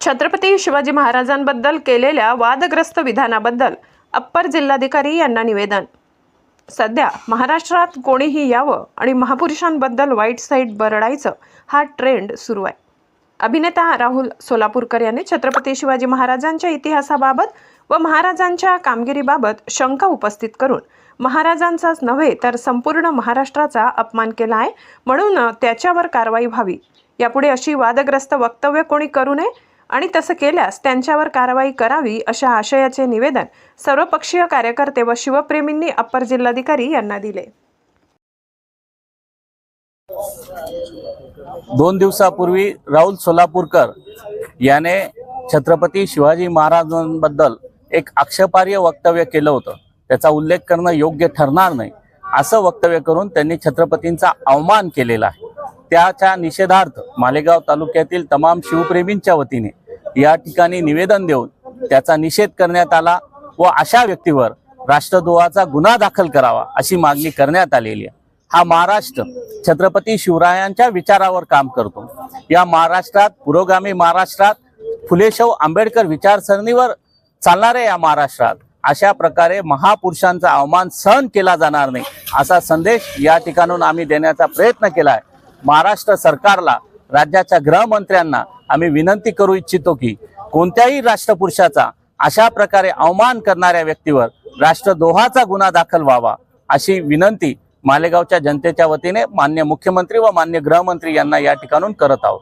छत्रपती शिवाजी महाराजांबद्दल केलेल्या वादग्रस्त विधानाबद्दल अप्पर जिल्हाधिकारी यांना निवेदन. सध्या महाराष्ट्रात कोणीही यावं आणि महापुरुषांबद्दल वाईट साईट बरडायचं हा ट्रेंड सुरू आहे. अभिनेता राहुल सोलापूरकर यांनी छत्रपती शिवाजी महाराजांच्या इतिहासाबाबत व महाराजांच्या कामगिरीबाबत शंका उपस्थित करून महाराजांचाच नव्हे तर संपूर्ण महाराष्ट्राचा अपमान केला आहे म्हणून त्याच्यावर कारवाई व्हावी. यापुढे अशी वादग्रस्त वक्तव्य कोणी करू नये आणि तसं केल्यास त्यांच्यावर कारवाई करावी अशा आशयाचे निवेदन सर्वपक्षीय कार्यकर्ते व शिवप्रेमींनी अप्पर जिल्हाधिकारी यांना दिले. दोन दिवसापूर्वी राहुल सोलापूरकर याने छत्रपती शिवाजी महाराजांबद्दल एक आक्षेपार्ह वक्तव्य केलं होतं. त्याचा उल्लेख करणं योग्य ठरणार नाही असं वक्तव्य करून त्यांनी छत्रपतींचा अवमान केलेला आहे. त्याच्या निषेधार्थ मालेगाव तालुक्यातील तमाम शिवप्रेमींच्या वतीने या ठिकाणी निवेदन देऊन त्याचा निषेध करण्यात आला व अशा व्यक्तीवर राष्ट्रद्रोहाचा गुन्हा दाखल करावा अशी मागणी करण्यात आलेली आहे. हा महाराष्ट्र छत्रपती शिवरायांच्या विचारावर काम करतो. या महाराष्ट्रात पुरोगामी महाराष्ट्रात फुलेशाहू आंबेडकर विचारसरणीवर चालणाऱ्या या महाराष्ट्रात अशा प्रकारे महापुरुषांचा अवमान सहन केला जाणार नाही असा संदेश या ठिकाणून आम्ही देण्याचा प्रयत्न केला आहे महाराष्ट्र सरकारला राज्याच्या गृहमंत्र्यांना आम्ही विनंती करू इच्छितो की कोणत्याही राष्ट्रपुरुषाचा अशा प्रकारे अवमान करणाऱ्या व्यक्तीवर राष्ट्रद्रोहाचा गुन्हा दाखल व्हावा अशी विनंती मालेगावच्या जनतेच्या वतीने मान्य मुख्यमंत्री व मान्य गृहमंत्री यांना या ठिकाणून करत आहोत.